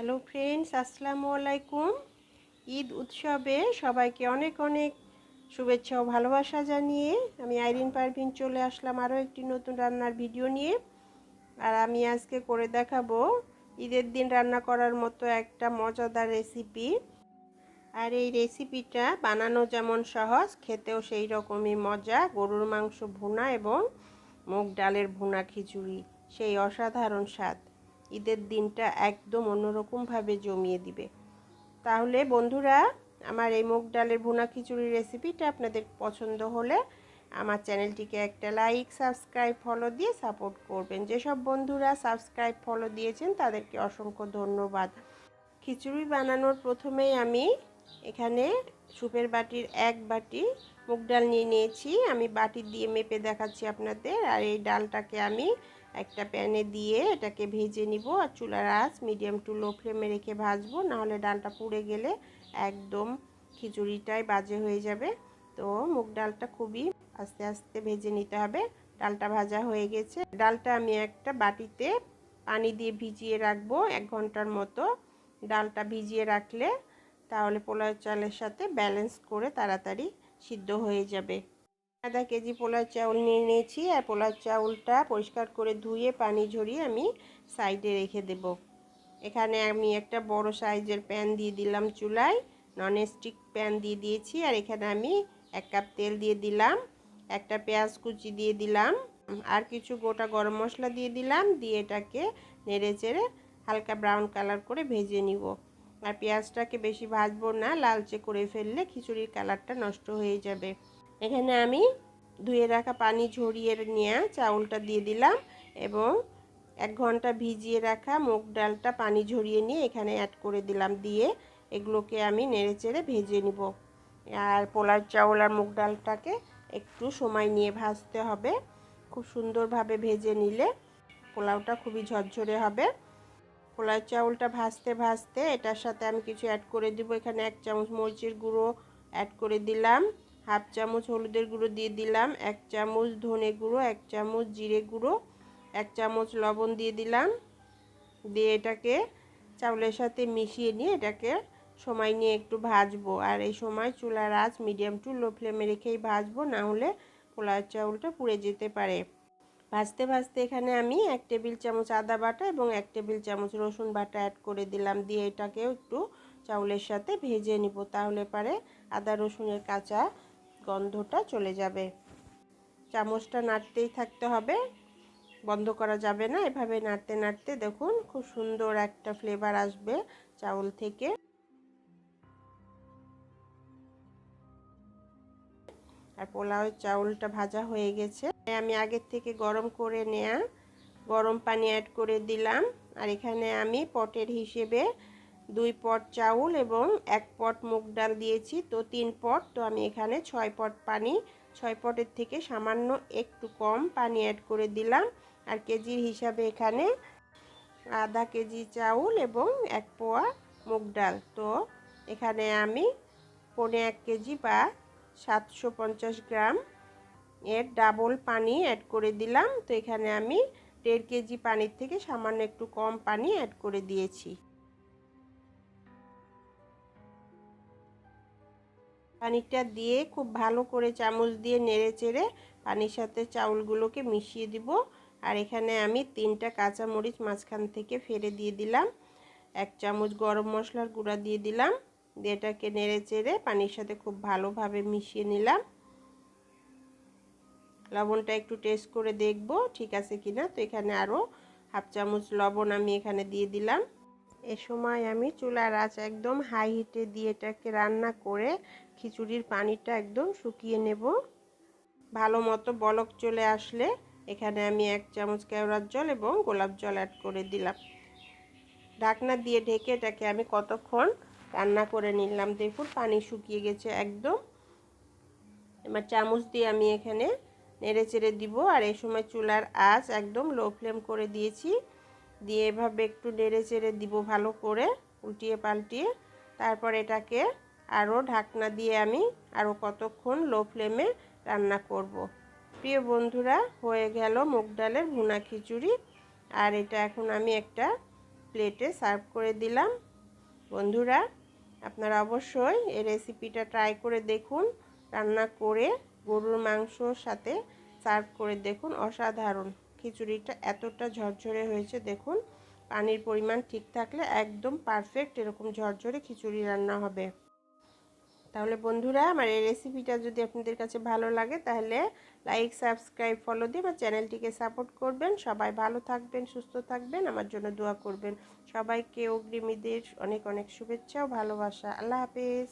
Hello friends আসসালামু আলাইকুম ঈদ উৎসবে সবাইকে অনেক অনেক শুভেচ্ছা ও ভালোবাসা জানিয়ে আমি আইরিন পারভিন চলে আসলাম আরও একটি নতুন রান্নার ভিডিও নিয়ে। আর আমি আজকে করে দেখাবো ঈদের দিন রান্না করার মতো একটা মজাদার রেসিপি আর এই রেসিপিটা বানানো যেমন সহজ, খেতেও সেই রকমই মজা। গরুর মাংস ভুনা এবং মুগ ডালের ভুনা খিচুড়ি, সেই অসাধারণ স্বাদ। ঈদের দিনটা একদম অন্যরকমভাবে জমিয়ে দিবে। তাহলে বন্ধুরা, আমার এই মুগ ডালের ভুনা খিচুড়ির রেসিপিটা আপনাদের পছন্দ হলে আমার চ্যানেলটিকে একটা লাইক সাবস্ক্রাইব ফলো দিয়ে সাপোর্ট করবেন। যেসব বন্ধুরা সাবস্ক্রাইব ফলো দিয়েছেন, তাদেরকে অসংখ্য ধন্যবাদ। খিচুড়ি বানানোর প্রথমেই আমি এখানে সুপের বাটির এক বাটি মুগ ডাল নিয়ে নিয়েছি। আমি বাটি দিয়ে মেপে দেখাচ্ছি আপনাদের। আর এই ডালটাকে আমি একটা প্যানে দিয়ে এটাকে ভেজে নিব আর চুলার আঁচ মিডিয়াম টু লো ফ্লেমে রেখে ভাজবো, নাহলে ডালটা পুড়ে গেলে একদম খিচুড়িটাই বাজে হয়ে যাবে। তো মুগ ডালটা খুবই আস্তে আস্তে ভেজে নিতে হবে। ডালটা ভাজা হয়ে গেছে। ডালটা আমি একটা বাটিতে পানি দিয়ে ভিজিয়ে রাখব এক ঘণ্টার মতো। ডালটা ভিজিয়ে রাখলে তাহলে পোলাও চালের সাথে ব্যালেন্স করে তাড়াতাড়ি সিদ্ধ হয়ে যাবে। আধা কেজি পোলাও চাউল নিয়ে নিয়েছি আর পোলাও চাউলটা পরিষ্কার করে ধুয়ে পানি ঝরিয়ে আমি সাইডে রেখে দেব। এখানে আমি একটা বড় সাইজের প্যান দিয়ে দিলাম চুলায় নন স্টিক প্যান দিয়ে দিয়েছি আর এখানে আমি এক কাপ তেল দিয়ে দিলাম, একটা পেঁয়াজ কুচি দিয়ে দিলাম, আর কিছু গোটা গরম মশলা দিয়ে দিলাম, দিয়ে এটাকে নেড়ে চেড়ে হালকা ব্রাউন কালার করে ভেজে নিব। আর পেঁয়াজটাকে বেশি ভাজবো না, লালচে করে ফেললে খিচুড়ির কালারটা নষ্ট হয়ে যাবে। এখানে আমি ধুয়ে রাখা পানি ঝরিয়ে নেওয়া চাউলটা দিয়ে দিলাম এবং এক ঘণ্টা ভিজিয়ে রাখা মুগ ডালটা পানি ঝরিয়ে নিয়ে এখানে অ্যাড করে দিলাম দিয়ে এগুলোকে আমি নেড়ে চেড়ে ভেজে নিব। আর পোলার চাউল আর মুগ ডালটাকে একটু সময় নিয়ে ভাজতে হবে। খুব সুন্দরভাবে ভেজে নিলে পোলাওটা খুবই ঝরঝরে হবে। পোলার চাউলটা ভাজতে ভাজতে এটার সাথে আমি কিছু অ্যাড করে দিব। এখানে এক চামচ মরিচের গুঁড়ো অ্যাড করে দিলাম। হাফ চামচ হলুদের গুঁড়ো দিয়ে দিলাম, এক চামচ ধনে গুঁড়ো, এক চামচ জিরে গুঁড়ো, এক চামচ লবণ দিয়ে দিলাম। দিয়ে এটাকে চাউলের সাথে মিশিয়ে নিয়ে এটাকে সময় নিয়ে একটু ভাজবো। আর এই সময় চুলার আঁচ মিডিয়াম টু লো ফ্লেমে রেখেই ভাজবো, না হলে পোলার চাউলটা পুড়ে যেতে পারে। ভাজতে ভাজতে এখানে আমি এক টেবিল চামচ আদা বাটা এবং এক টেবিল চামচ রসুন বাটা অ্যাড করে দিলাম। দিয়ে এটাকেও একটু চাউলের সাথে ভেজে নিব, তাহলে পারে আদা রসুনের কাঁচা গন্ধটা চলে যাবে। চামচটা নাড়তেই থাকতে হবে। বন্ধ করা যাবে না। এভাবে নাড়তে নাড়তে দেখুন খুব সুন্দর একটা ফ্লেভার আসবে চাউল থেকে। আর পোলাওয়ের চাউলটা ভাজা হয়ে গেছে। আমি আগের থেকে গরম করে নেয়া, গরম পানি অ্যাড করে দিলাম। আর এখানে আমি পটের হিসেবে দুই পট চাউল এবং এক পট মুগ ডাল দিয়েছি, তো তিন পট। তো আমি এখানে ছয় পট পানি, ছয় পটের থেকে সামান্য একটু কম পানি অ্যাড করে দিলাম। আর কেজির হিসাবে এখানে আধা কেজি চাউল এবং এক পোয়া মুগ ডাল। তো এখানে আমি পনে এক কেজি বা সাতশো পঞ্চাশ গ্রাম এর ডাবল পানি অ্যাড করে দিলাম। তো এখানে আমি দেড় কেজি পানির থেকে সামান্য একটু কম পানি অ্যাড করে দিয়েছি। পানিটা দিয়ে খুব ভালো করে চামচ দিয়ে নেড়ে চেড়ে পানির সাথে চাউলগুলোকে মিশিয়ে দিব। আর এখানে আমি তিনটা কাঁচা মরিচ মাঝখান থেকে ফেলে দিয়ে দিলাম। এক চামচ গরম মশলার গুঁড়া দিয়ে দিলাম। দিয়ে এটাকে নেড়ে চেড়ে পানির সাথে খুব ভালোভাবে মিশিয়ে নিলাম। লবণটা একটু টেস্ট করে দেখব ঠিক আছে কিনা তো এখানে আরও হাফ চামচ লবণ আমি এখানে দিয়ে দিলাম। এ সময় আমি চুলার আঁচ একদম হাই হিটে দিয়ে এটাকে রান্না করে খিচুড়ির পানিটা একদম শুকিয়ে নেব। ভালো মতো বলক চলে আসলে এখানে আমি এক চামচ কেওড়ার জল এবং গোলাপ জল অ্যাড করে দিলাম। ঢাকনা দিয়ে ঢেকে এটাকে আমি কতক্ষণ রান্না করে নিলাম দেখুন, পানি শুকিয়ে গেছে একদম। এবার চামচ দিয়ে আমি এখানে নেড়ে চেড়ে দিব আর এই সময় চুলার আঁচ একদম লো ফ্লেম করে দিয়েছি। দিয়ে এভাবে একটু নেড়ে চেড়ে দিব ভালো করে, উল্টিয়ে পাল্টিয়ে। তারপর এটাকে আরও ঢাকনা দিয়ে আমি আরও কতক্ষণ লো ফ্লেমে রান্না করব। প্রিয় বন্ধুরা, হয়ে গেল মুগ ডালের ভুনা খিচুড়ি। আর এটা এখন আমি একটা প্লেটে সার্ভ করে দিলাম। বন্ধুরা, আপনারা অবশ্যই এই রেসিপিটা ট্রাই করে দেখুন। রান্না করে গরুর মাংসর সাথে সার্ভ করে দেখুন। অসাধারণ। খিচুড়িটা এতটা ঝরঝরে হয়েছে, দেখুন। পানির পরিমাণ ঠিক থাকলে একদম পারফেক্ট এরকম ঝরঝরে খিচুড়ি রান্না হবে। তাহলে বন্ধুরা, আমার এই রেসিপিটা যদি আপনাদের কাছে ভালো লাগে, তাহলে লাইক সাবস্ক্রাইব ফলো দিয়ে আমার চ্যানেলটিকে সাপোর্ট করবেন। সবাই ভালো থাকবেন, সুস্থ থাকবেন, আমার জন্য দোয়া করবেন। সবাইকে অগ্রিমীদের অনেক অনেক শুভেচ্ছা ও ভালোবাসা। আল্লাহ হাফেজ।